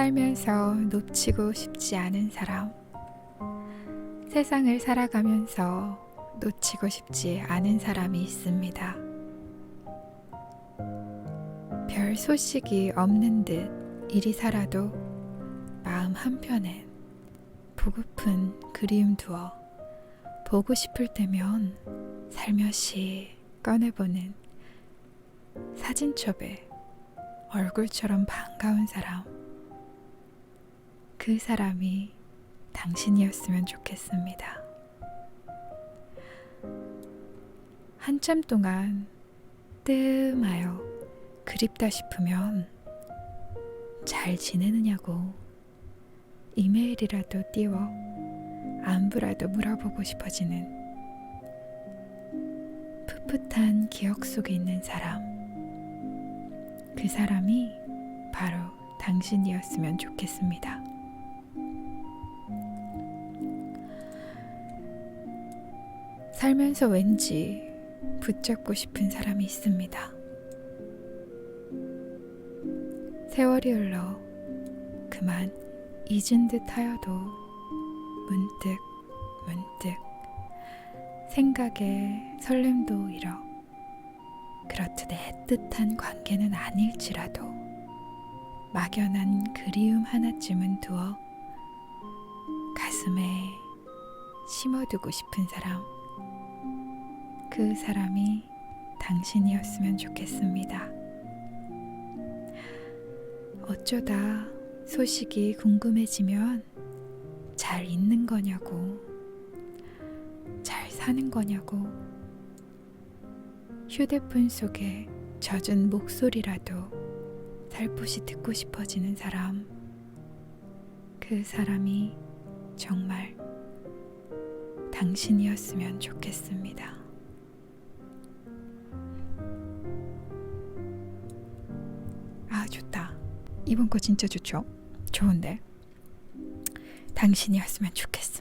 살면서 놓치고 싶지 않은 사람. 세상을 살아가면서 놓치고 싶지 않은 사람이 있습니다. 별 소식이 없는 듯 이리 살아도 마음 한편엔 보고픈 그리움 두어 보고 싶을 때면 살며시 꺼내보는 사진첩에 얼굴처럼 반가운 사람. 그 사람이 당신이었으면 좋겠습니다. 한참 동안 뜸하여 그립다 싶으면 잘 지내느냐고 이메일이라도 띄워 안부라도 물어보고 싶어지는 풋풋한 기억 속에 있는 사람. 그 사람이 바로 당신이었으면 좋겠습니다. 살면서 왠지 붙잡고 싶은 사람이 있습니다. 세월이 흘러 그만 잊은 듯 하여도 문득 문득 생각에 설렘도 잃어 그렇듯 애틋한 관계는 아닐지라도 막연한 그리움 하나쯤은 두어 가슴에 심어두고 싶은 사람 그 사람이 당신이었으면 좋겠습니다. 어쩌다 소식이 궁금해지면 잘 있는 거냐고, 잘 사는 거냐고, 휴대폰 속에 젖은 목소리라도 살포시 듣고 싶어지는 사람, 그 사람이 정말 당신이었으면 좋겠습니다. 좋다. 이번 거 진짜 좋죠? 좋은데. 당신이었으면 좋겠습니다.